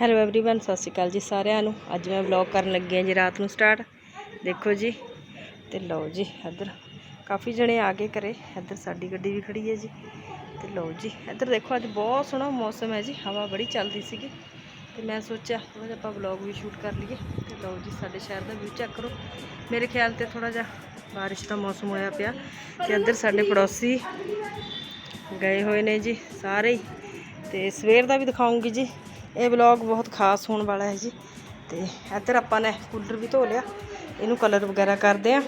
Hello everyone ਸਤਿ ਸ਼੍ਰੀ ਅਕਾਲ ਜੀ ਸਾਰਿਆਂ ਨੂੰ ਅੱਜ ਮੈਂ ਵਲੌਗ ਕਰਨ ਲੱਗੀ ਹਾਂ ਜੀ ਰਾਤ ਨੂੰ ਸਟਾਰਟ ਦੇਖੋ ਜੀ ਤੇ ਲਓ ਜੀ ਇੱਧਰ ਕਾਫੀ ਜਣੇ ਆ ਗਏ ਘਰੇ ਇੱਧਰ ਸਾਡੀ ਗੱਡੀ ਵੀ ਖੜੀ ਹੈ ਜੀ ਤੇ ਲਓ ਜੀ ਇੱਧਰ ਦੇਖੋ ਅੱਜ ਬਹੁਤ ਸੋਹਣਾ ਮੌਸਮ ਹੈ ਜੀ ਹਵਾ ਬੜੀ ਚੱਲਦੀ ਸੀਗੀ ਤੇ ਮੈਂ ਸੋਚਿਆ ਥੋੜਾ ਜਿਹਾ ਆਪਾਂ ਵਲੌਗ ਵੀ ਸ਼ੂਟ ਕਰ ਲਈਏ ਤੇ ਲਓ ਜੀ ਸਾਡੇ ਸ਼ਹਿਰ ਦਾ ਵਿਊ ਚੈੱਕ ਕਰੋ ਮੇਰੇ ਖਿਆਲ ਤੇ ਥੋੜਾ ਜਿਹਾ ਬਾਰਿਸ਼ ਦਾ ਮੌਸਮ ਹੋਇਆ ਪਿਆ ਤੇ ਇੱਧਰ ਸਾਡੇ ਪੜੋਸੀ ਗਏ ਹੋਏ ਨੇ ਜੀ ਸਾਰੇ ਹੀ ਤੇ ਸਵੇਰ ਦਾ ਵੀ ਦਿਖਾਉਂਗੀ ਜੀ ਇਹ ਵਲੌਗ ਬਹੁਤ ਖਾਸ ਹੋਣ ਵਾਲਾ ਹੈ ਜੀ। ਤੇ ਇੱਧਰ ਆਪਾਂ ਨੇ ਕੂਲਰ ਵੀ ਧੋ ਲਿਆ। ਇਹਨੂੰ ਕਲਰ ਵਗੈਰਾ ਕਰਦੇ ਆ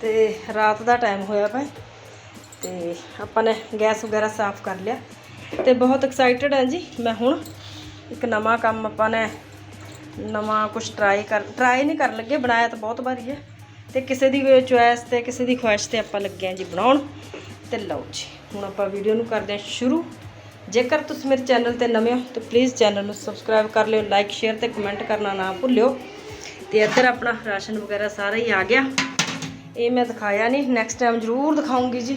ਤੇ ਰਾਤ ਦਾ ਟਾਈਮ ਹੋਇਆ ਪਿਆ। ਤੇ ਆਪਾਂ ਨੇ ਗੈਸ ਵਗੈਰਾ ਸਾਫ਼ ਕਰ ਲਿਆ। ਤੇ ਬਹੁਤ ਐਕਸਾਈਟਡ ਹਾਂ ਜੀ ਮੈਂ ਹੁਣ। ਇੱਕ ਨਵਾਂ ਕੰਮ ਆਪਾਂ ਨੇ ਨਵਾਂ ਕੁਝ ਟਰਾਈ ਕਰ ਟਰਾਈ ਨਹੀਂ ਕਰਨ ਲੱਗੇ। ਬਣਾਇਆ ਤਾਂ ਬਹੁਤ ਵਾਰੀ ਹੈ। ਤੇ ਕਿਸੇ ਦੀ ਚੁਆਇਸ ਤੇ, ਕਿਸੇ ਦੀ ਖੁਆਇਸ਼ ਤੇ ਆਪਾਂ ਲੱਗੇ ਹਾਂ ਜੀ ਬਣਾਉਣ। ਤੇ ਲਓ ਜੀ, ਹੁਣ ਆਪਾਂ ਵੀਡੀਓ ਨੂੰ ਕਰਦੇ ਹਾਂ ਸ਼ੁਰੂ। ਜੇਕਰ ਤੁਸੀਂ ਮੇਰੇ ਚੈਨਲ ਤੇ ਨਵੇਂ ਹੋ, ਤਾਂ ਪਲੀਜ਼ ਚੈਨਲ ਨੂੰ ਸਬਸਕ੍ਰਾਈਬ ਕਰ ਲਿਓ ਲਾਈਕ ਸ਼ੇਅਰ ਤੇ ਕਮੈਂਟ ਕਰਨਾ ਨਾ ਭੁੱਲਿਓ। ਤੇ ਇੱਧਰ ਆਪਣਾ ਰਾਸ਼ਨ ਵਗੈਰਾ ਸਾਰਾ ਹੀ ਆ ਗਿਆ। ਇਹ ਮੈਂ ਦਿਖਾਇਆ ਨਹੀਂ ਨੈਕਸਟ ਟਾਈਮ ਜ਼ਰੂਰ ਦਿਖਾਉਂਗੀ ਜੀ।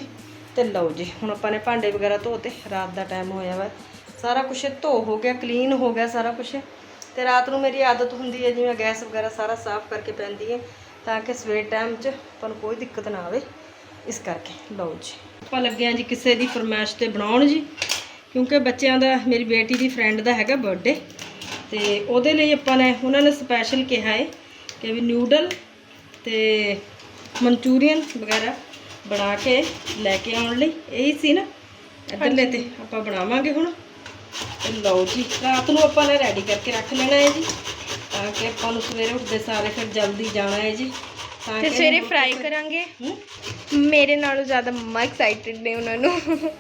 ਤੇ ਲਓ ਜੀ, ਹੁਣ ਆਪਾਂ ਨੇ ਭਾਂਡੇ ਵਗੈਰਾ ਧੋਤੇ, ਰਾਤ ਦਾ ਟਾਈਮ ਹੋਇਆ ਵਾ। ਸਾਰਾ ਕੁਝ ਧੋ ਹੋ ਗਿਆ ਕਲੀਨ ਹੋ ਗਿਆ ਸਾਰਾ ਕੁਝ ਤੇ ਰਾਤ ਨੂੰ ਮੇਰੀ ਆਦਤ ਹੁੰਦੀ ਹੈ, ਜਿਵੇਂ ਗੈਸ ਵਗੈਰਾ ਸਾਰਾ ਸਾਫ਼ ਕਰਕੇ ਪੈਂਦੀ ਹੈ, ਤਾਂ ਕਿ ਸਵੇਰ ਟਾਈਮ 'ਚ ਆਪਾਂ ਨੂੰ ਕੋਈ ਦਿੱਕਤ ਨਾ ਆਵੇ। ਇਸ ਕਰਕੇ, ਲਓ ਜੀ। ਆਪਾਂ ਲੱਗੇ ਹਾਂ ਜੀ ਕਿਸੇ ਦੀ ਫਰਮਾਇਸ਼ ਤੇ ਬਣਾਉਣ ਜੀ। ਕਿਉਂਕਿ ਬੱਚਿਆਂ ਦਾ ਮੇਰੀ ਬੇਟੀ ਦੀ ਫਰੈਂਡ ਦਾ ਹੈਗਾ ਬਰਥਡੇ ਤੇ ਉਹਦੇ ਲਈ ਆਪਾਂ ਨੇ ਉਹਨਾਂ ਨੇ ਸਪੈਸ਼ਲ ਕਿਹਾ ਹੈ ਕਿ ਵੀ ਨਿਊਡਲ ਤੇ ਮਨਚੂਰੀਅਨ ਵਗੈਰਾ ਬਣਾ ਕੇ ਲੈ ਕੇ ਆਉਣ ਲਈ। ਇਹੀ ਸੀ ਨਾ ਇੱਧਰਲੇ ਤੇ ਆਪਾਂ ਬਣਾਵਾਂਗੇ ਹੁਣ। ਤੇ ਲਓ ਜੀ ਰਾਤ ਨੂੰ ਆਪਾਂ ਨੇ ਰੈਡੀ ਕਰਕੇ ਰੱਖ ਲੈਣਾ ਹੈ ਜੀ ਤਾਂ ਕਿ ਆਪਾਂ ਨੂੰ ਸਵੇਰੇ ਉੱਠਦੇ ਸਾਰੇ ਫਿਰ ਜਲਦੀ ਜਾਣਾ ਹੈ ਜੀ। ਤਾਂ ਕਿ ਸਵੇਰੇ ਫਰਾਈ ਕਰਾਂਗੇ? ਮੇਰੇ ਨਾਲੋਂ ਜ਼ਿਆਦਾ ਮੰਮਾ ਐਕਸਾਈਟਡ ਨੇ ਉਹਨਾਂ ਨੂੰ।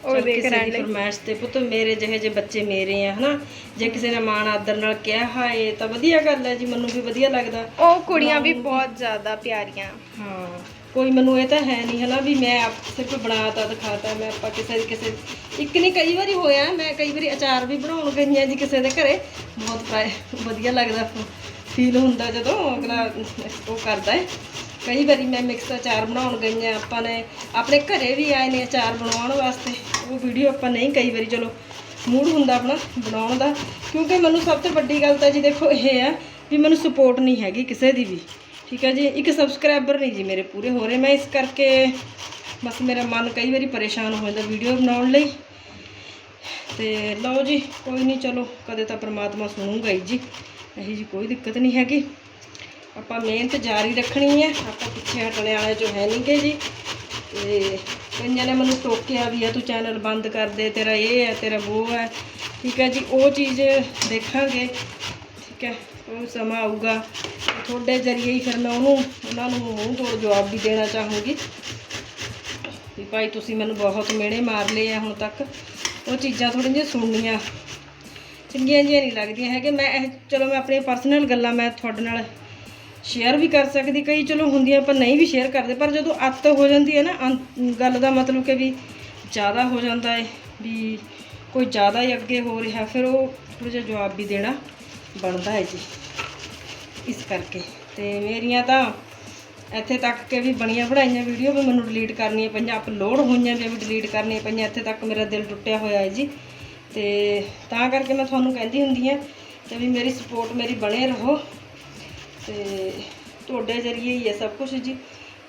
ਉਹ ਦੀ ਨੇ ਫਰਮਾਇਸ਼ ਤੇ ਪੁੱਤ ਮੇਰੇ ਜਿਹੇ ਜੇ ਬੱਚੇ ਮੇਰੇ ਆ ਹਨਾ? ਜੇ ਕਿਸੇ ਨੇ ਮਾਣ ਆਦਰ ਨਾਲ ਕਿਹਾ ਹਾਏ ਤਾਂ ਵਧੀਆ ਗੱਲ ਹੈ ਜੀ ਮੈਨੂੰ ਵੀ ਵਧੀਆ ਲੱਗਦਾ। ਉਹ ਕੁੜੀਆਂ ਵੀ ਬਹੁਤ ਜ਼ਿਆਦਾ ਪਿਆਰੀਆਂ। ਹਾਂ ਕੋਈ ਮੈਨੂੰ ਇਹ ਤਾਂ ਹੈ ਨਹੀਂ ਹਨਾ ਵੀ ਮੈਂ ਆਪ ਸਿਰਫ ਬਣਾਤਾ ਦਿਖਾਤਾ ਮੈਂ ਆਪਾਂ ਕਿਸੇ ਕਿਸੇ ਇੱਕ ਨਹੀਂ ਕਈ ਵਾਰੀ ਹੋਇਆ ਮੈਂ ਕਈ ਵਾਰੀ ਅਚਾਰ ਵੀ ਬਣਾਉਣ ਗਈ ਹਾਂ ਜੀ ਕਿਸੇ ਦੇ ਘਰੇ। ਬਹੁਤ ਵਧੀਆ ਲੱਗਦਾ ਫੀਲ ਹੁੰਦਾ ਜਦੋਂ ਅਗਲਾ ਉਹ ਕਰਦਾ ਹੈ। ਕਈ ਵਾਰੀ ਮੈਂ ਮਿਕਸ ਅਚਾਰ ਬਣਾਉਣ ਗਈ ਹਾਂ, ਆਪਾਂ ਨੇ ਆਪਣੇ ਘਰੇ ਵੀ ਆਏ ਨੇ ਅਚਾਰ ਬਣਾਉਣ ਵਾਸਤੇ। ਉਹ ਵੀਡੀਓ ਆਪਾਂ ਨਹੀਂ ਕਈ ਵਾਰੀ, ਚਲੋ ਮੂਡ ਹੁੰਦਾ ਆਪਣਾ ਬਣਾਉਣ ਦਾ। ਕਿਉਂਕਿ ਮੈਨੂੰ ਸਭ ਤੋਂ ਵੱਡੀ ਗੱਲ ਤਾਂ ਜੀ ਦੇਖੋ ਇਹ ਆ ਵੀ ਮੈਨੂੰ ਸਪੋਰਟ ਨਹੀਂ ਹੈਗੀ ਕਿਸੇ ਦੀ ਵੀ। ਠੀਕ ਹੈ ਜੀ? ਇੱਕ ਸਬਸਕ੍ਰਾਈਬਰ ਨਹੀਂ ਜੀ ਮੇਰੇ ਪੂਰੇ ਹੋ ਰਹੇ। ਮੈਂ ਇਸ ਕਰਕੇ ਬਸ ਮੇਰਾ ਮਨ ਕਈ ਵਾਰੀ ਪਰੇਸ਼ਾਨ ਹੋ ਜਾਂਦਾ ਵੀਡੀਓ ਬਣਾਉਣ ਲਈ। ਤੇ ਲਓ ਜੀ, ਕੋਈ ਨਹੀਂ, ਚਲੋ, ਕਦੇ ਤਾਂ ਪ੍ਰਮਾਤਮਾ ਸੁਣੂਗਾ ਹੀ ਜੀ। ਇਹੀ ਜੀ ਕੋਈ ਦਿੱਕਤ ਨਹੀਂ ਹੈਗੀ। ਆਪਾਂ ਮਿਹਨਤ ਜਾਰੀ ਰੱਖਣੀ ਹੈ। ਆਪਾਂ ਪਿੱਛੇ ਹਟਣੇ ਵਾਲੇ ਜੋ ਹੈ ਨਹੀਂ ਕਿ ਜੀ। ਤੇ ਕਈਆਂ ਨੇ ਮੈਨੂੰ ਟੋਕਿਆ ਵੀ ਆ, ਤੂੰ ਚੈਨਲ ਬੰਦ ਕਰ ਦੇ, ਤੇਰਾ ਇਹ ਹੈ, ਤੇਰਾ ਉਹ ਹੈ। ਠੀਕ ਹੈ ਜੀ, ਉਹ ਚੀਜ਼ ਦੇਖਾਂਗੇ। ਠੀਕ ਹੈ, ਉਹ ਸਮਾਂ ਆਊਗਾ। ਤੁਹਾਡੇ ਜ਼ਰੀਏ ਹੀ ਫਿਰ ਮੈਂ ਉਹਨੂੰ, ਉਹਨਾਂ ਨੂੰ ਮੂੰਹ ਤੋੜ ਜਵਾਬ ਵੀ ਦੇਣਾ ਚਾਹੂੰਗੀ। ਵੀ ਭਾਈ ਤੁਸੀਂ ਮੈਨੂੰ ਬਹੁਤ ਮਿਹਣੇ ਮਾਰ ਲਏ ਆ ਹੁਣ ਤੱਕ। ਉਹ ਚੀਜ਼ਾਂ ਥੋੜ੍ਹੀਆਂ ਜਿਹੀਆਂ ਸੁਣਨੀਆਂ। ਚੰਗੀਆਂ ਜਿਹੀਆਂ ਨਹੀਂ ਲੱਗਦੀਆਂ ਹੈਗੇ ਮੈਂ ਇਹ, ਚਲੋ ਮੈਂ ਆਪਣੀਆਂ ਪਰਸਨਲ ਗੱਲਾਂ ਮੈਂ ਤੁਹਾਡੇ ਨਾਲ ਸ਼ੇਅਰ ਵੀ ਕਰ ਸਕਦੀ, ਕਈ ਚਲੋ ਹੁੰਦੀਆਂ ਆਪਾਂ ਨਹੀਂ ਵੀ ਸ਼ੇਅਰ ਕਰਦੇ, ਪਰ ਜਦੋਂ ਅੱਤ ਹੋ ਜਾਂਦੀ ਹੈ ਨਾ ਅੰਤ- ਗੱਲ ਦਾ ਮਤਲਬ ਕਿ ਵੀ ਜ਼ਿਆਦਾ ਹੋ ਜਾਂਦਾ ਹੈ, ਵੀ ਕੋਈ ਜ਼ਿਆਦਾ ਹੀ ਅੱਗੇ ਹੋ ਰਿਹਾ, ਫਿਰ ਉਹ ਥੋੜ੍ਹਾ ਜਿਹਾ ਜਵਾਬ ਵੀ ਦੇਣਾ ਬਣਦਾ ਹੈ ਜੀ, ਇਸ ਕਰਕੇ। ਤੇ ਮੇਰੀਆਂ ਤਾਂ ਇੱਥੇ ਤੱਕ ਕਿ ਵੀ ਬਣੀਆਂ ਬਣਾਈਆਂ ਵੀਡੀਓ ਵੀ ਮੈਨੂੰ ਡਿਲੀਟ ਕਰਨੀਆਂ ਪਈਆਂ ਅਪਲੋਡ ਹੋਈਆਂ ਵੀ ਡਿਲੀਟ ਕਰਨੀਆਂ ਪਈਆਂ, ਇੱਥੇ ਤੱਕ ਮੇਰਾ ਦਿਲ ਟੁੱਟਿਆ ਹੋਇਆ ਹੈ ਜੀ। ਤੇ ਤਾਂ ਕਰਕੇ ਮੈਂ ਤੁਹਾਨੂੰ ਕਹਿੰਦੀ ਹੁੰਦੀ ਹਾਂ ਕਿ ਵੀ ਮੇਰੀ ਸਪੋਰਟ ਮੇਰੀ ਬਣੇ ਰਹੋ। ਤੇ ਤੁਹਾਡੇ ਜ਼ਰੀਏ ਹੀ ਹੈ ਸਭ ਕੁਝ ਜੀ।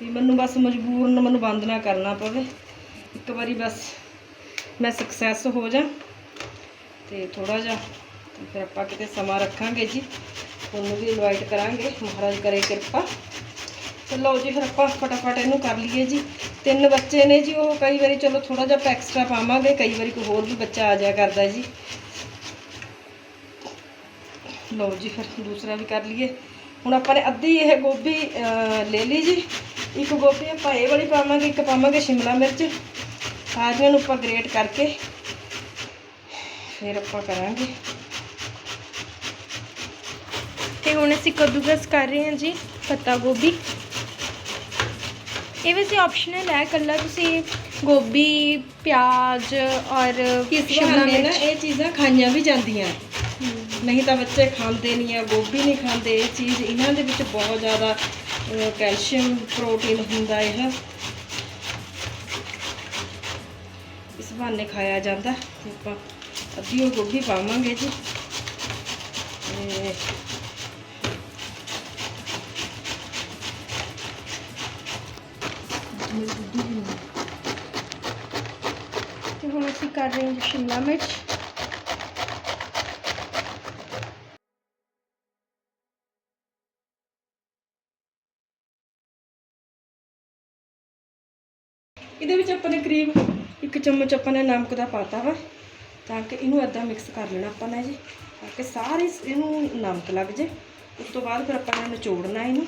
ਵੀ ਮੈਨੂੰ ਬਸ ਮਜਬੂਰਨ ਮੈਨੂੰ ਬੰਦ ਨਾ ਕਰਨਾ ਪਵੇ। ਇੱਕ ਵਾਰੀ ਬਸ ਮੈਂ ਸਕਸੈਸ ਹੋ ਜਾ ਤੇ ਥੋੜਾ ਜਿਹਾ ਤੇ ਫਿਰ ਆਪਾਂ ਕਿਤੇ ਸਮਾਂ ਰੱਖਾਂਗੇ ਜੀ। ਉਹਨੂੰ ਵੀ ਇਨਵਾਈਟ ਕਰਾਂਗੇ। ਮਹਾਰਾਜ ਕਰੇ ਕਿਰਪਾ। ਤੇ ਲਓ ਜੀ, ਫਿਰ ਆਪਾਂ ਫਟਾਫਟ ਇਹਨੂੰ ਕਰ ਲਈਏ ਜੀ। ਤਿੰਨ ਬੱਚੇ ਨੇ ਜੀ, ਉਹ ਕਈ ਵਾਰੀ ਚਲੋ ਥੋੜਾ ਜਿਹਾ ਐਕਸਟਰਾ ਪਾਵਾਂਗੇ। ਕਈ ਵਾਰੀ ਕੋਈ ਹੋਰ ਵੀ ਬੱਚਾ ਆ ਜਾਇਆ ਕਰਦਾ ਜੀ। ਲਓ ਜੀ, ਫਿਰ ਦੂਸਰਾ ਵੀ ਕਰ ਲਈਏ। ਹੁਣ ਆਪਾਂ ਨੇ ਅੱਧੀ ਇਹ ਗੋਭੀ ਲੈ ਲਈ ਜੀ। ਇੱਕ ਗੋਭੀ ਆਪਾਂ ਇਹ ਵਾਲੀ ਪਾਵਾਂਗੇ ਇੱਕ ਪਾਵਾਂਗੇ ਸ਼ਿਮਲਾ ਮਿਰਚ। ਸਾਰੀਆਂ ਨੂੰ ਆਪਾਂ ਗ੍ਰੇਟ ਕਰਕੇ ਫਿਰ ਆਪਾਂ ਕਰਾਂਗੇ। ਤੇ ਹੁਣ ਅਸੀਂ ਕੱਦੂਕਸ ਕਰ ਰਹੇ ਹਾਂ ਜੀ ਪੱਤਾ ਗੋਭੀ। ਇਹ ਵੈਸੇ ਆਪਸ਼ਨਲ ਹੈ ਕੱਲਾ ਤੁਸੀਂ ਗੋਭੀ ਪਿਆਜ਼ ਔਰ ਸ਼ਿਮਲਾ ਮਿਰਚ। ਇਹ ਚੀਜ਼ਾਂ ਖਾਈਆਂ ਵੀ ਜਾਂਦੀਆਂ। ਨਹੀਂ ਤਾਂ ਬੱਚੇ ਖਾਂਦੇ ਨਹੀਂ ਆ, ਗੋਭੀ ਨਹੀਂ ਖਾਂਦੇ, ਇਹ ਚੀਜ਼ ਇਹਨਾਂ ਦੇ ਵਿੱਚ ਬਹੁਤ ਜ਼ਿਆਦਾ ਕੈਲਸ਼ੀਅਮ, ਪ੍ਰੋਟੀਨ ਹੁੰਦਾ ਇਹ। ਇਸ ਬਹਾਨੇ ਖਾਇਆ ਜਾਂਦਾ ਆਪਾਂ ਅੱਧੀ ਉਹ ਗੋਭੀ ਪਾਵਾਂਗੇ ਜੀ। ਤੇ ਹੁਣ ਅਸੀਂ ਕਰ ਰਹੇ ਹਾਂ ਜੀ ਸ਼ਿਮਲਾ ਮਿਰਚ। ਇਹਦੇ ਵਿੱਚ ਆਪਾਂ ਨੇ ਕਰੀਬ ਇੱਕ ਚਮਚ ਆਪਾਂ ਨੇ ਨਮਕ ਦਾ ਪਾਤਾ ਵਾ, ਤਾਂ ਕਿ ਇਹਨੂੰ ਏਦਾਂ ਮਿਕਸ ਕਰ ਲੈਣਾ ਆਪਾਂ ਨੇ ਜੀ, ਤਾਂ ਕਿ ਸਾਰੇ ਇਹਨੂੰ ਨਮਕ ਲੱਗ ਜੇ। ਉਸ ਤੋਂ ਬਾਅਦ ਫਿਰ ਆਪਾਂ ਨੇ ਨਿਚੋੜਨਾ ਇਹਨੂੰ।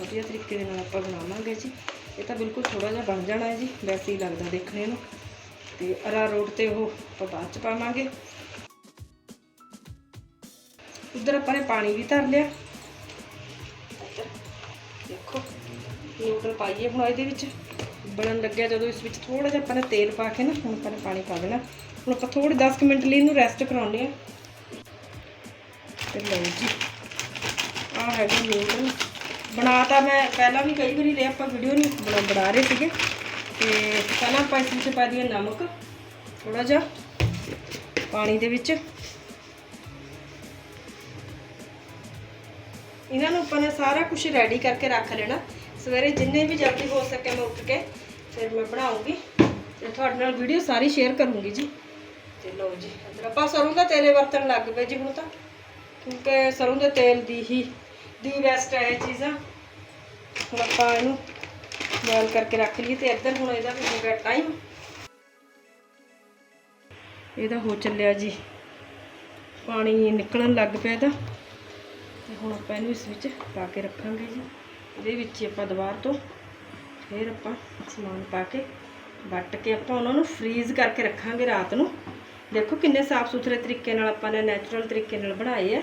ਵਧੀਆ ਤਰੀਕੇ ਦੇ ਨਾਲ ਆਪਾਂ ਬਣਾਵਾਂਗੇ ਜੀ। ਇਹ ਤਾਂ ਬਿਲਕੁਲ ਥੋੜਾ ਜਿਹਾ ਬਣ ਜਾਣਾ ਹੈ ਜੀ, ਵੈਸੇ ਹੀ ਲੱਗਦਾ ਦੇਖਣੇ ਨੂੰ। ਤੇ ਅਰਾਰੋਟ ਤੇ ਉਹ ਆਪਾਂ ਬਾਅਦ ਚ ਪਾਵਾਂਗੇ। ਉਧਰ ਆਪਾਂ ਨੇ ਪਾਣੀ ਵੀ ਧਰ ਲਿਆ। ਨਿਊਡਲ ਪਾਈਏ। ਹੁਣ ਇਹਦੇ ਵਿੱਚ ਬਣਨ ਲੱਗਿਆ ਜਦੋਂ ਇਸ ਵਿੱਚ ਥੋੜਾ ਜਿਹਾ ਆਪਾਂ ਨੇ ਤੇਲ ਪਾ ਕੇ ਨਾ, ਹੁਣ ਆਪਾਂ ਨੇ ਪਾਣੀ ਪਾ ਦੇਣਾ। ਹੁਣ ਆਪਾਂ ਥੋੜੇ 10 ਕੁ ਮਿੰਟ ਲਈ ਇਹਨੂੰ ਰੈਸਟ ਕਰਾਉਂਦੇ ਆ ਤੇ ਲਓ ਜੀ, ਆਹ ਹੈਗਾ ਨਿਊਡਲ ਬਣਾਤਾ ਮੈਂ, ਪਹਿਲਾਂ ਵੀ ਕਈ ਵਾਰੀ ਲਿਆ ਆਪਾਂ ਵੀਡੀਓ ਨਹੀਂ ਬਣਾ ਬਣਾ ਰਹੇ ਸੀਗੇ। ਤੇ ਪਹਿਲਾਂ ਆਪਾਂ ਇਸ ਵਿੱਚ ਪਾ ਦਈਏ ਨਮਕ ਥੋੜਾ ਜਿਹਾ ਪਾਣੀ ਦੇ ਵਿੱਚ। ਇਹਨਾਂ ਨੂੰ ਆਪਾਂ ਨੇ ਸਾਰਾ ਕੁਝ ਰੈਡੀ ਕਰਕੇ ਰੱਖ ਲੈਣਾ। ਸਵੇਰੇ ਜਿੰਨੇ ਵੀ ਜਲਦੀ ਹੋ ਸਕੇ ਮੈਂ ਉੱਠ ਕੇ ਫਿਰ ਮੈਂ ਬਣਾਉਂਗੀ ਤੇ ਤੁਹਾਡੇ ਨਾਲ ਵੀਡੀਓ ਸਾਰੀ ਸ਼ੇਅਰ ਕਰੂੰਗੀ ਜੀ। ਤੇ ਲਓ ਜੀ, ਇੱਧਰ ਆਪਾਂ ਸਰੋਂ ਦਾ ਤੇਲੇ ਵਰਤਣ ਲੱਗ ਪਏ ਜੀ ਹੁਣ ਤਾਂ। ਕਿਉਂਕਿ ਸਰੋਂ ਦੇ ਤੇਲ ਦੀ ਹੀ, ਦੀ ਬੈਸਟ ਹੈ ਇਹ ਚੀਜ਼ਾਂ। ਹੁਣ ਆਪਾਂ ਇਹਨੂੰ ਬੋਇਲ ਕਰਕੇ ਰੱਖ ਲਈਏ ਤੇ ਇੱਧਰ ਹੁਣ ਇਹਦਾ ਵੀ ਹੋ ਗਿਆ ਟਾਈਮ ਇਹਦਾ ਹੋ ਚੱਲਿਆ ਜੀ। ਪਾਣੀ ਨਿਕਲਣ ਲੱਗ ਪਿਆ ਇਹਦਾ। ਤੇ ਹੁਣ ਆਪਾਂ ਇਹਨੂੰ ਇਸ ਵਿੱਚ ਪਾ ਕੇ ਰੱਖਾਂਗੇ ਜੀ। ਇਹਦੇ ਵਿੱਚ ਹੀ ਆਪਾਂ ਦੁਬਾਰ ਤੋਂ ਫਿਰ ਆਪਾਂ ਸਮਾਨ ਪਾ ਕੇ ਵੱਟ ਕੇ ਆਪਾਂ ਉਹਨਾਂ ਨੂੰ ਫ੍ਰੀਜ਼ ਕਰਕੇ ਰੱਖਾਂਗੇ ਰਾਤ ਨੂੰ। ਦੇਖੋ ਕਿੰਨੇ ਸਾਫ਼ ਸੁਥਰੇ ਤਰੀਕੇ ਨਾਲ ਆਪਾਂ ਨੇ ਨੈਚੁਰਲ ਤਰੀਕੇ ਨਾਲ ਬਣਾਏ ਆ।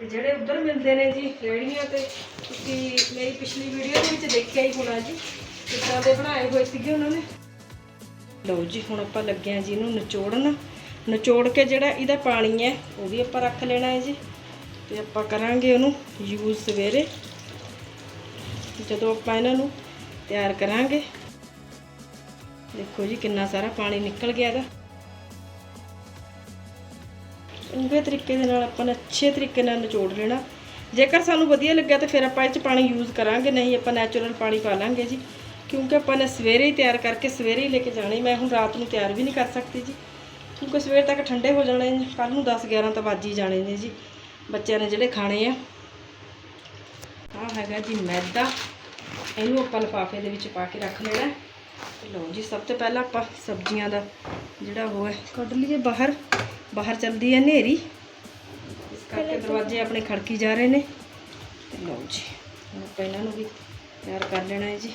ਤੇ ਜਿਹੜੇ ਉਧਰ ਮਿਲਦੇ ਨੇ ਜੀ ਰੇੜੀਆਂ ਤੇ, ਤੁਸੀਂ ਮੇਰੀ ਪਿਛਲੀ ਵੀਡੀਓ ਦੇ ਵਿੱਚ ਦੇਖਿਆ ਹੀ ਹੋਣਾ ਜੀ, ਕਿੱਦਾਂ ਦੇ ਬਣਾਏ ਹੋਏ ਸੀਗੇ ਉਹਨਾਂ ਨੇ। ਲਓ ਜੀ, ਹੁਣ ਆਪਾਂ ਲੱਗਿਆ ਜੀ ਇਹਨੂੰ ਨਿਚੋੜਨ। ਨਿਚੋੜ ਕੇ ਜਿਹੜਾ ਇਹਦਾ ਪਾਣੀ ਹੈ, ਉਹ ਵੀ ਆਪਾਂ ਰੱਖ ਲੈਣਾ ਹੈ ਜੀ। ਤੇ ਆਪਾਂ ਕਰਾਂਗੇ ਉਹਨੂੰ ਯੂਜ਼ ਸਵੇਰੇ। ਜਦੋਂ ਆਪਾਂ ਇਹਨਾਂ ਨੂੰ ਤਿਆਰ ਕਰਾਂਗੇ, ਦੇਖੋ ਜੀ ਕਿੰਨਾ ਸਾਰਾ ਪਾਣੀ ਨਿਕਲ ਗਿਆ ਇਹਦਾ। ਚੰਗੇ ਤਰੀਕੇ ਦੇ ਨਾਲ ਆਪਾਂ ਨੇ ਅੱਛੇ ਤਰੀਕੇ ਨਾਲ ਨਿਚੋੜ ਲੈਣਾ। ਜੇਕਰ ਸਾਨੂੰ ਵਧੀਆ ਲੱਗਿਆ ਤਾਂ ਫਿਰ ਆਪਾਂ ਇਹ ਚ ਪਾਣੀ ਯੂਜ਼ ਕਰਾਂਗੇ, ਨਹੀਂ ਆਪਾਂ ਨੈਚੁਰਲ ਪਾਣੀ ਪਾ ਲਾਂਗੇ ਜੀ। ਕਿਉਂਕਿ ਆਪਾਂ ਨੇ ਸਵੇਰੇ ਹੀ ਤਿਆਰ ਕਰਕੇ ਸਵੇਰੇ ਹੀ ਲੈ ਕੇ ਜਾਣੇ ਮੈਂ ਹੁਣ ਰਾਤ ਨੂੰ ਤਿਆਰ ਵੀ ਨਹੀਂ ਕਰ ਸਕਦੀ ਜੀ। ਕਿਉਂਕਿ ਸਵੇਰ ਤੱਕ ਠੰਡੇ ਹੋ ਜਾਣੇ ਨੇ ਕੱਲ ਨੂੰ 10 11 ਤਾਂ ਵੱਜ ਹੀ ਜਾਣੇ ਨੇ ਜੀ। ਬੱਚਿਆਂ ਨੇ ਜਿਹੜੇ ਖਾਣੇ ਆ। ਆਹ ਹੈਗਾ ਜੀ ਮੈਦਾ। ਇਹਨੂੰ ਆਪਾਂ ਲਿਫਾਫੇ ਦੇ ਵਿੱਚ ਪਾ ਕੇ ਰੱਖ ਲੈਣਾ ਤੇ ਲਓ ਜੀ ਸਭ ਤੋਂ ਪਹਿਲਾਂ ਆਪਾਂ ਸਬਜ਼ੀਆਂ ਦਾ ਜਿਹੜਾ ਉਹ ਹੈ ਕੱਢ ਲਈਏ ਬਾਹਰ। ਬਾਹਰ ਚੱਲਦੀ ਹੈ ਹਨੇਰੀ। ਇਸ ਕਰਕੇ ਦਰਵਾਜ਼ੇ ਆਪਣੇ ਖੜਕੀ ਜਾ ਰਹੇ ਨੇ। ਤੇ ਲਓ ਜੀ ਹੁਣ ਆਪਾਂ ਇਹਨਾਂ ਨੂੰ ਵੀ ਤਿਆਰ ਕਰ ਲੈਣਾ ਹੈ ਜੀ।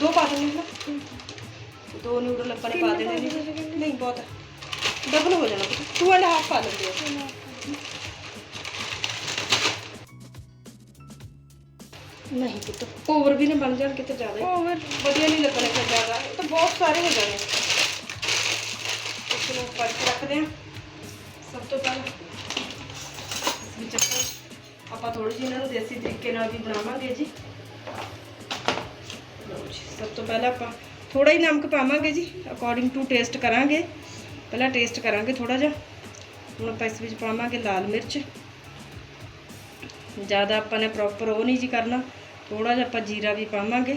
ਦੋ ਪਾ ਦੇਣੇ ਨਾ ਦੋ ਨਿਊਡਲ ਆਪਾਂ ਨੇ ਪਾ ਦੇਣੇ ਨੇ। ਨਹੀਂ ਬਹੁਤ। ਡਬਲ ਹੋ ਜਾਣਾ। ਟੂ ਐਂਡ ਹਾਫ ਪਾ ਲੈਂਦੇ ਆ ਨਹੀਂ ਕਿਤੇ ਓਵਰ ਵੀ ਨਾ ਬਣ ਜਾਣ ਕਿਤੇ ਜ਼ਿਆਦਾ ਹੀ ਓਵਰ ਵਧੀਆ ਨਹੀਂ ਲੱਗਣੇ ਫਿਰ ਜ਼ਿਆਦਾ ਇਹ ਤਾਂ ਬਹੁਤ ਸਾਰੇ ਹੋ ਜਾਣੇ ਇਸ ਨੂੰ ਉੱਪਰ ਕੇ ਰੱਖਦੇ ਹਾਂ ਸਭ ਤੋਂ ਪਹਿਲਾਂ ਇਸ ਵਿੱਚ ਆਪਾਂ ਆਪਾਂ ਥੋੜੀ ਜਿਹੀ ਇਹਨਾਂ ਨੂੰ ਦੇਸੀ ਤਰੀਕੇ ਨਾਲ ਵੀ ਬਣਾਵਾਂਗੇ ਜੀ ਲਓ ਜੀ ਸਭ ਤੋਂ ਪਹਿਲਾਂ ਆਪਾਂ ਥੋੜਾ ਹੀ ਨਮਕ ਪਾਵਾਂਗੇ ਜੀ ਅਕੋਰਡਿੰਗ ਟੂ ਟੇਸਟ ਕਰਾਂਗੇ ਪਹਿਲਾਂ ਟੇਸਟ ਕਰਾਂਗੇ ਥੋੜਾ ਜਿਹਾ ਹੁਣ ਆਪਾਂ ਇਸ ਵਿੱਚ ਪਾਵਾਂਗੇ ਲਾਲ ਮਿਰਚ ਜ਼ਿਆਦਾ ਆਪਾਂ ਨੇ ਪ੍ਰੋਪਰ ਉਹ ਨਹੀਂ ਜੀ ਕਰਨਾ ਥੋੜਾ ਜਿਹਾ ਆਪਾਂ ਜੀਰਾ ਵੀ ਪਾਵਾਂਗੇ।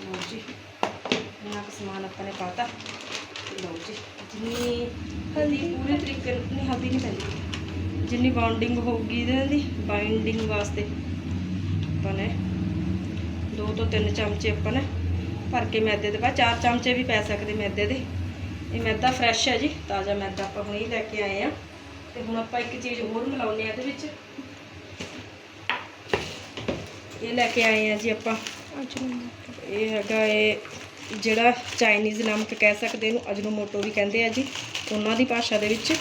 ਲਓ ਜੀ, ਇੰਨਾ ਕੁ ਸਮਾਨ ਆਪਾਂ ਨੇ ਪਾਤਾ। ਤੇ ਲਓ ਜੀ, ਜਿੰਨੀ ਹਲਦੀ ਪੂਰੇ ਤਰੀਕੇ ਨਾਲ, ਨਹੀਂ, ਹਲਦੀ ਨਹੀਂ ਪੈਂਦੀ। ਜਿੰਨੀ ਬਾਉਂਡਿੰਗ ਹੋਊਗੀ ਇਹਦੇ ਦੀ ਬਾਈਂਡਿੰਗ ਵਾਸਤੇ ਆਪਾਂ ਨੇ ਦੋ ਤੋਂ ਤਿੰਨ ਚਮਚੇ ਆਪਾਂ ਨੇ ਭਰ ਕੇ ਮੈਦੇ ਦੇ ਬਾਅਦ, ਚਾਰ ਚਮਚੇ ਵੀ ਪੈ ਸਕਦੇ ਮੈਦੇ ਦੇ। ਇਹ ਮੈਦਾ ਫਰੈਸ਼ ਹੈ ਜੀ, ਤਾਜ਼ਾ ਮੈਦਾ ਆਪਾਂ ਹੁਣੇ ਲੈ ਕੇ ਆਏ ਆ ਤੇ ਹੁਣ ਆਪਾਂ ਇੱਕ ਚੀਜ਼ ਹੋਰ ਮਿਲਾਉਂਦੇ ਆ ਇਹਦੇ ਵਿੱਚ। ਇਹ ਲੈ ਕੇ ਆਏ ਆ ਜੀ ਆਪਾਂ। ਇਹ ਹੈਗਾ ਇਹ ਜਿਹੜਾ ਚਾਈਨੀਜ਼ ਨਮਕ ਕਹਿ ਸਕਦੇ ਇਹਨੂੰ, ਅਜਨੋਮੋਟੋ ਵੀ ਕਹਿੰਦੇ ਆ ਜੀ। ਉਹਨਾਂ ਦੀ ਭਾਸ਼ਾ ਦੇ ਵਿੱਚ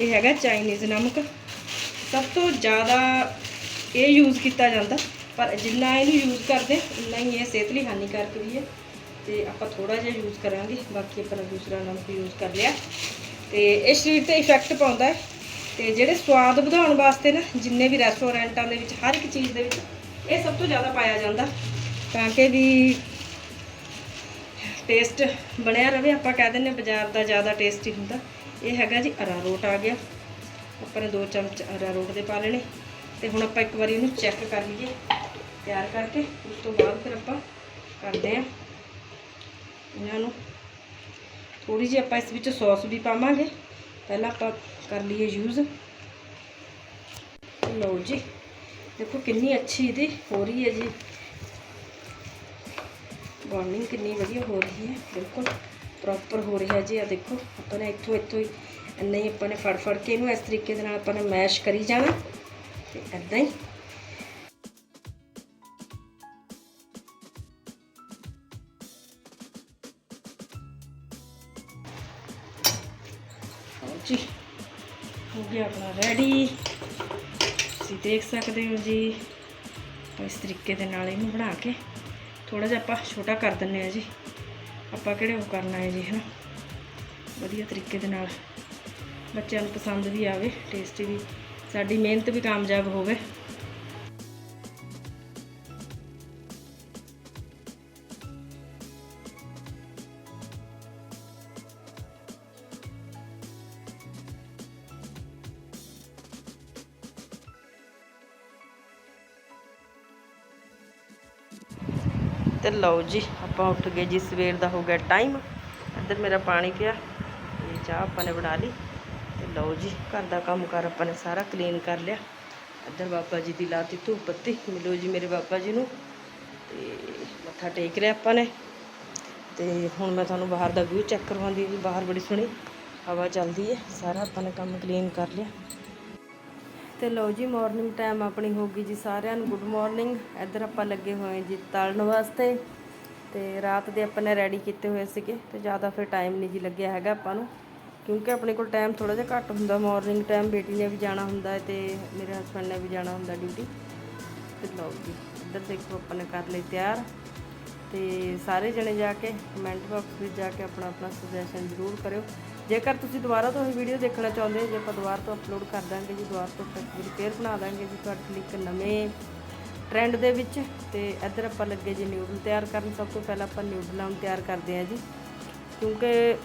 ਇਹ ਹੈਗਾ ਚਾਈਨੀਜ਼ ਨਮਕ। ਸਭ ਤੋਂ ਜ਼ਿਆਦਾ ਇਹ ਯੂਜ਼ ਕੀਤਾ ਜਾਂਦਾ, ਪਰ ਜਿੰਨਾ ਇਹਨੂੰ ਯੂਜ਼ ਕਰਦੇ, ਉਨਾ ਹੀ ਇਹ ਸਿਹਤ ਲਈ ਹਾਨੀਕਾਰਕ ਵੀ ਹੈ। ਤੇ ਆਪਾਂ ਥੋੜਾ ਜਿਹਾ ਯੂਜ਼ ਕਰਾਂਗੇ, ਬਾਕੀ ਆਪਾਂ ਦੂਸਰਾ ਨਮਕ ਯੂਜ਼ ਕਰ ਲਿਆ। ਤੇ ਇਹ ਸਰੀਰ ਤੇ ਇਫੈਕਟ ਪਾਉਂਦਾ ਹੈ। ਤੇ ਜਿਹੜੇ ਸਵਾਦ ਵਧਾਉਣ ਵਾਸਤੇ ਨਾ, ਜਿੰਨੇ ਵੀ ਰੈਸਟੋਰੈਂਟਾਂ ਦੇ ਵਿੱਚ, ਹਰ ਇੱਕ ਚੀਜ਼ ਦੇ ਵਿੱਚ ਇਹ ਸਭ ਤੋਂ ਜ਼ਿਆਦਾ ਪਾਇਆ ਜਾਂਦਾ ਤਾਂ ਕਿ ਵੀ ਟੇਸਟ ਬਣਿਆ ਰਵੇ। ਆਪਾਂ ਕਹਿ ਦਿੰਦੇ ਹਾਂ ਬਾਜ਼ਾਰ ਦਾ ਜ਼ਿਆਦਾ ਟੇਸਟੀ ਹੁੰਦਾ। ਇਹ ਹੈਗਾ ਜੀ ਅਰਾਰੋਟ ਆ ਗਿਆ। ਆਪਾਂ ਨੇ ਦੋ ਚਮਚ ਅਰਾਰੋਟ ਦੇ ਪਾ ਲੈਣੇ। ਤੇ ਹੁਣ ਆਪਾਂ ਇੱਕ ਵਾਰੀ ਇਹਨੂੰ ਚੈੱਕ ਕਰ ਲਈਏ। ਤਿਆਰ ਕਰਕੇ ਉਸ ਤੋਂ ਬਾਅਦ ਫਿਰ ਆਪਾਂ ਕਰਦੇ ਹਾਂ। ਇਹਨਾਂ ਨੂੰ ਥੋੜੀ ਜਿਹੀ ਆਪਾਂ ਇਸ ਵਿੱਚ ਸੌਸ ਵੀ ਪਾਵਾਂਗੇ। ਪਹਿਲਾਂ ਆਪਾਂ ਕਰ ਲਈਏ ਯੂਜ਼ ਲਓ ਜੀ। ਦੇਖੋ ਕਿੰਨੀ ਅੱਛੀ ਇਹਦੀ ਹੋ ਰਹੀ ਹੈ ਜੀ। ਬੌਂਡਿੰਗ ਕਿੰਨੀ ਵਧੀਆ ਹੋ ਰਹੀ ਹੈ, ਬਿਲਕੁਲ ਪ੍ਰੋਪਰ ਹੋ ਰਿਹਾ ਜੀ। ਆ ਦੇਖੋ, ਆਪਾਂ ਨੇ ਇੱਥੋਂ ਇੱਥੋਂ ਹੀ ਇੰਨਾ ਹੀ ਆਪਾਂ ਨੇ ਫੜ ਫੜ ਕੇ ਇਹਨੂੰ ਇਸ ਤਰੀਕੇ ਦੇ ਨਾਲ ਆਪਾਂ ਨੇ ਮੈਸ਼ ਕਰੀ ਜਾਣਾ ਤੇ ਐਦਾਂ ਹੀ। ਜੀ, ਹੋ ਗਿਆ ਆਪਣਾ ਰੈਡੀ ਤੁਸੀਂ ਦੇਖ ਸਕਦੇ ਹੋ ਜੀ। ਆਪਾਂ ਇਸ ਤਰੀਕੇ ਦੇ ਨਾਲ ਇਹਨੂੰ ਬਣਾ ਕੇ ਥੋੜਾ ਜਿਹਾ ਆਪਾਂ ਛੋਟਾ ਕਰ ਦਿੰਨੇ ਆ ਜੀ। ਆਪਾਂ ਕਿਹੜੇ ਉਹ ਕਰਨਾ ਹੈ ਜੀ, ਹਨਾ? ਵਧੀਆ ਤਰੀਕੇ ਦੇ ਨਾਲ ਬੱਚਿਆਂ ਨੂੰ ਪਸੰਦ ਵੀ ਆਵੇ ਟੇਸਟੀ ਵੀ। ਸਾਡੀ ਮਿਹਨਤ ਵੀ ਕਾਮਯਾਬ ਹੋਵੇ। ਤੇ ਲਓ ਜੀ, ਆਪਾਂ ਉੱਠ ਗਏ ਜੀ, ਸਵੇਰ ਦਾ ਹੋ ਗਿਆ ਟਾਈਮ। ਇੱਧਰ ਮੇਰਾ ਪਾਣੀ ਪਿਆ ਤੇ ਚਾਹ ਆਪਾਂ ਨੇ ਬਣਾ ਲਈ। ਤੇ ਲਓ ਜੀ, ਘਰ ਦਾ ਕੰਮ ਕਰ ਆਪਾਂ ਨੇ ਸਾਰਾ ਕਲੀਨ ਕਰ ਲਿਆ। ਇੱਧਰ ਬਾਬਾ ਜੀ ਦੀ ਲਾਤੀ ਧੂਪ ਬੱਤੀ ਮਿਲੋ ਜੀ ਮੇਰੇ ਬਾਬਾ ਜੀ ਨੂੰ। ਤੇ ਮੱਥਾ ਟੇਕ ਲਿਆ ਆਪਾਂ ਨੇ। ਤੇ ਹੁਣ ਮੈਂ ਤੁਹਾਨੂੰ ਬਾਹਰ ਦਾ ਵਿਊ ਚੈੱਕ ਕਰਵਾਉਂਦੀ ਜੀ, ਬਾਹਰ ਬੜੀ ਸੋਹਣੀ ਹਵਾ ਚੱਲਦੀ ਹੈ। ਸਾਰਾ ਆਪਾਂ ਨੇ ਕੰਮ ਕਲੀਨ ਕਰ ਲਿਆ। ਤੇ ਲਓ ਜੀ ਮਾਰਨਿੰਗ ਟਾਈਮ ਆਪਣੀ ਹੋ ਗਈ ਜੀ ਸਾਰਿਆਂ ਨੂੰ। ਗੁੱਡ ਮਾਰਨਿੰਗ ਇੱਧਰ ਆਪਾਂ ਲੱਗੇ ਹੋਏ ਜੀ ਤਲਣ ਵਾਸਤੇ ਤੇ ਰਾਤ ਦੇ ਆਪਾਂ ਨੇ ਰੈਡੀ ਕੀਤੇ ਹੋਏ ਸੀਗੇ ਤੇ ਜ਼ਿਆਦਾ ਫਿਰ ਟਾਈਮ ਨਹੀਂ ਜੀ ਲੱਗਿਆ ਹੈਗਾ ਆਪਾਂ ਨੂੰ, ਕਿਉਂਕਿ ਆਪਣੇ ਕੋਲ ਟਾਈਮ ਥੋੜਾ ਜਿਹਾ ਘੱਟ ਹੁੰਦਾ। ਮਾਰਨਿੰਗ ਟਾਈਮ ਬੇਟੀ ਨੇ ਵੀ ਜਾਣਾ ਹੁੰਦਾ ਹੈ ਤੇ ਮੇਰੇ ਹਸਬੰਡ ਨੇ ਵੀ ਜਾਣਾ ਹੁੰਦਾ ਡਿਊਟੀ ਤੇ ਲਓ ਜੀ, ਇੱਧਰ ਦੇਖੋ ਆਪਾਂ ਨੇ ਕਰ ਲਈ ਤਿਆਰ ਤੇ ਸਾਰੇ ਜਣੇ ਜਾ ਕੇ ਕਮੈਂਟ ਬਾਕਸ ਵਿੱਚ ਜਾ ਕੇ ਆਪਣਾ ਆਪਣਾ ਸੁਜੈਸ਼ਨ ਜ਼ਰੂਰ ਕਰਿਓ। ਜੇਕਰ ਤੁਸੀਂ ਦੁਬਾਰਾ ਤੋਂ ਇਹ ਵੀਡੀਓ ਦੇਖਣਾ ਚਾਹੁੰਦੇ ਹੋ, ਜੇ ਆਪਾਂ ਦੁਬਾਰਾ ਤੋਂ ਅਪਲੋਡ ਕਰ ਦਾਂਗੇ ਜੀ, ਦੁਬਾਰਾ ਤੋਂ ਰਿਪੇਅਰ ਬਣਾ ਦਾਂਗੇ ਜੀ, ਤੁਹਾਡੇ ਲਈ ਇੱਕ ਨਵੇਂ ਟ੍ਰੈਂਡ ਦੇ ਵਿੱਚ। ਤੇ ਇੱਧਰ ਆਪਾਂ ਲੱਗੇ ਜੀ ਨਿਊਡਲ ਤਿਆਰ ਕਰਨ। ਸਭ ਤੋਂ ਪਹਿਲਾਂ ਆਪਾਂ ਨਿਊਡਲਾਂ ਨੂੰ ਤਿਆਰ ਕਰਦੇ ਹਾਂ ਜੀ। ਕਿਉਂਕਿ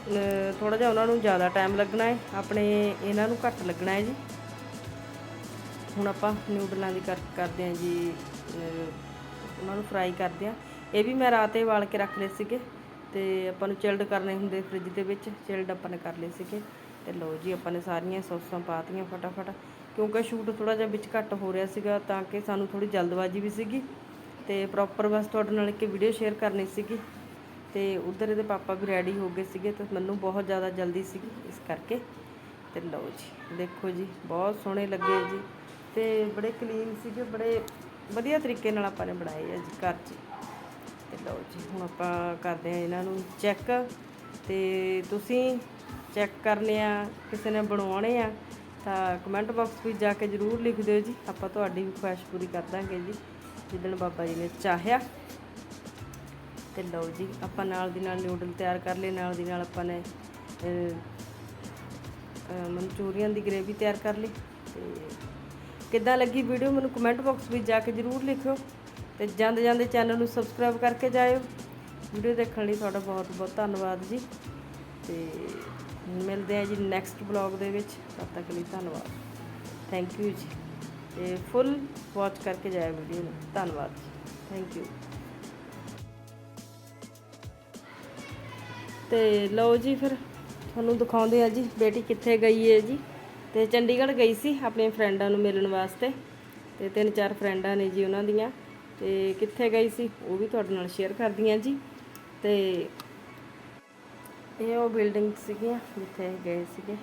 ਥੋੜਾ ਜਿਹਾ ਉਹਨਾਂ ਨੂੰ ਜ਼ਿਆਦਾ ਟਾਈਮ ਲੱਗਣਾ ਹੈ। ਆਪਣੇ ਇਹਨਾਂ ਨੂੰ ਘੱਟ ਲੱਗਣਾ ਹੈ ਜੀ। ਹੁਣ ਆਪਾਂ ਨਿਊਡਲਾਂ ਦੀ ਕਰਦੇ ਹਾਂ ਜੀ ਉਹਨਾਂ ਨੂੰ ਫਰਾਈ ਕਰਦੇ ਹਾਂ। ਇਹ ਵੀ ਮੈਂ ਰਾਤੇ ਵਾਲ ਕੇ ਰੱਖ ਲਏ ਸੀਗੇ। ਤੇ ਆਪਾਂ ਨੂੰ ਚਿਲਡ ਕਰਨੇ ਹੁੰਦੇ ਫ੍ਰਿਜ ਦੇ ਵਿੱਚ ਚਿਲਡ ਆਪਾਂ ਨੇ ਕਰ ਲਏ ਸੀਗੇ। ਤੇ ਲਓ ਜੀ, ਆਪਾਂ ਨੇ ਸਾਰੀਆਂ ਸੌਸਾਂ ਪਾਤੀਆਂ ਫਟਾਫਟ। ਕਿਉਂਕਿ ਸ਼ੂਟ ਥੋੜਾ ਜਿਹਾ ਵਿੱਚ ਘੱਟ ਹੋ ਰਿਹਾ ਸੀਗਾ, ਤਾਂ ਕਿ ਸਾਨੂੰ ਥੋੜੀ ਜਲਦਬਾਜ਼ੀ ਵੀ ਸੀਗੀ। ਤੇ ਪ੍ਰੋਪਰ ਬਸ ਤੁਹਾਡੇ ਨਾਲ ਇੱਕ ਵੀਡੀਓ ਸ਼ੇਅਰ ਕਰਨੀ ਸੀਗੀ। ਤੇ ਉਧਰ ਇਹਦੇ ਪਾਪਾ ਵੀ ਰੈਡੀ ਹੋ ਗਏ ਸੀਗੇ, ਤੇ ਮੈਨੂੰ ਬਹੁਤ ਜ਼ਿਆਦਾ ਜਲਦੀ ਸੀਗੀ ਇਸ ਕਰਕੇ। ਤੇ ਲਓ ਜੀ, ਦੇਖੋ ਜੀ, ਬਹੁਤ ਸੋਹਣੇ ਲੱਗੇ ਜੀ। ਤੇ ਬੜੇ ਕਲੀਨ ਸੀਗੇ, ਬੜੇ ਵਧੀਆ ਤਰੀਕੇ ਨਾਲ ਆਪਾਂ ਨੇ ਬਣਾਏ ਆ ਜੀ, ਘਰ 'ਚ। ਲਓ ਜੀ, ਹੁਣ ਆਪਾਂ ਕਰਦੇ ਆ ਇਹਨਾਂ ਨੂੰ ਚੈੱਕ ਤੇ ਤੁਸੀਂ ਚੈੱਕ ਕਰਨੇ ਆ, ਕਿਸੇ ਨੇ ਬਣਵਾਉਣੇ ਆ, ਤਾਂ ਕਮੈਂਟ ਬਾਕਸ ਵਿੱਚ ਜਾ ਕੇ ਜਰੂਰ ਲਿਖ ਦਿਓ ਜੀ, ਆਪਾਂ ਤੁਹਾਡੀ ਵੀ ਖੁਆਇਸ਼ ਪੂਰੀ ਕਰ ਦਾਂਗੇ ਜੀ, ਜਿੱਦਣ ਬਾਬਾ ਜੀ ਨੇ ਚਾਹਿਆ। ਤੇ ਲਓ ਜੀ, ਆਪਾਂ ਨਾਲ ਦੀ ਨਾਲ ਨਿਊਡਲ ਤਿਆਰ ਕਰ ਲਏ, ਨਾਲ ਦੀ ਨਾਲ ਆਪਾਂ ਨੇ ਮਨਚੂਰੀਅਨ ਦੀ ਗ੍ਰੇਵੀ ਤਿਆਰ ਕਰ ਲਈ। ਤੇ ਕਿੱਦਾਂ ਲੱਗੀ ਵੀਡੀਓ ਮੈਨੂੰ ਕਮੈਂਟ ਬਾਕਸ ਵਿੱਚ ਜਾ ਕੇ ਜਰੂਰ ਲਿਖਿਓ। ਤੇ ਜਾਂਦੇ ਜਾਂਦੇ ਚੈਨਲ ਨੂੰ ਸਬਸਕ੍ਰਾਈਬ ਕਰਕੇ ਜਾਇਓ। ਵੀਡੀਓ ਦੇਖਣ ਲਈ ਤੁਹਾਡਾ ਬਹੁਤ ਬਹੁਤ ਧੰਨਵਾਦ ਜੀ। ਤੇ ਮਿਲਦੇ ਆ ਜੀ ਨੈਕਸਟ ਬਲੌਗ ਦੇ ਵਿੱਚ। ਤਦ ਤੱਕ ਲਈ ਧੰਨਵਾਦ। ਥੈਂਕ ਯੂ ਜੀ। ਤੇ ਫੁੱਲ ਵਾਚ ਕਰਕੇ ਜਾਇਓ ਵੀਡੀਓ ਨੂੰ। ਧੰਨਵਾਦ ਜੀ। ਥੈਂਕ ਯੂ ਤੇ ਲਓ ਜੀ ਫਿਰ, ਤੁਹਾਨੂੰ ਦਿਖਾਉਂਦੇ ਆ ਜੀ ਬੇਟੀ ਕਿੱਥੇ ਗਈ ਹੈ ਜੀ। ਤੇ ਚੰਡੀਗੜ੍ਹ ਗਈ ਸੀ ਆਪਣੀਆਂ ਫਰੈਂਡਾਂ ਨੂੰ ਮਿਲਣ ਵਾਸਤੇ। ਤੇ ਤਿੰਨ ਚਾਰ ਫਰੈਂਡਾਂ ਨੇ ਜੀ ਉਹਨਾਂ ਦੀਆਂ। ਤੇ ਕਿੱਥੇ ਗਈ ਸੀ? ਉਹ ਵੀ ਤੁਹਾਡੇ ਨਾਲ ਸ਼ੇਅਰ ਕਰਦੀਆਂ ਜੀ। ਤੇ ਇਹ ਉਹ ਬਿਲਡਿੰਗ ਸੀਗੀਆਂ ਜਿੱਥੇ ਗਏ ਸੀਗੇ।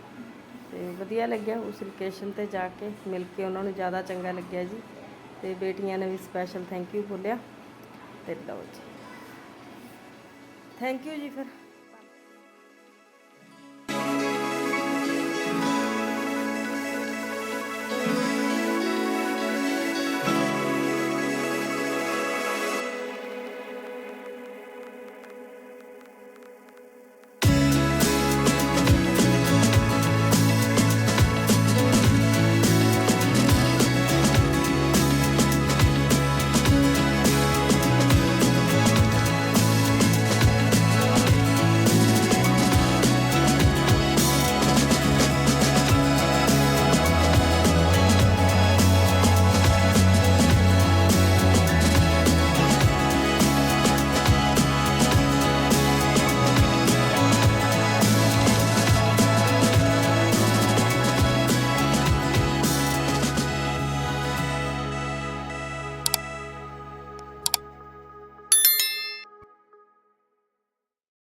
ਤੇ ਵਧੀਆ ਲੱਗਿਆ ਉਸ ਲੋਕੇਸ਼ਨ ਤੇ ਜਾ ਕੇ। ਮਿਲ ਕੇ ਉਹਨਾਂ ਨੂੰ ਜ਼ਿਆਦਾ ਚੰਗਾ ਲੱਗਿਆ ਜੀ। ਤੇ ਬੇਟੀਆਂ ਨੇ ਵੀ ਸਪੈਸ਼ਲ ਥੈਂਕ ਯੂ ਬੋਲਿਆ। ਤੇ ਲਓ ਜੀ। ਥੈਂਕ ਯੂ ਜੀ ਫਿਰ।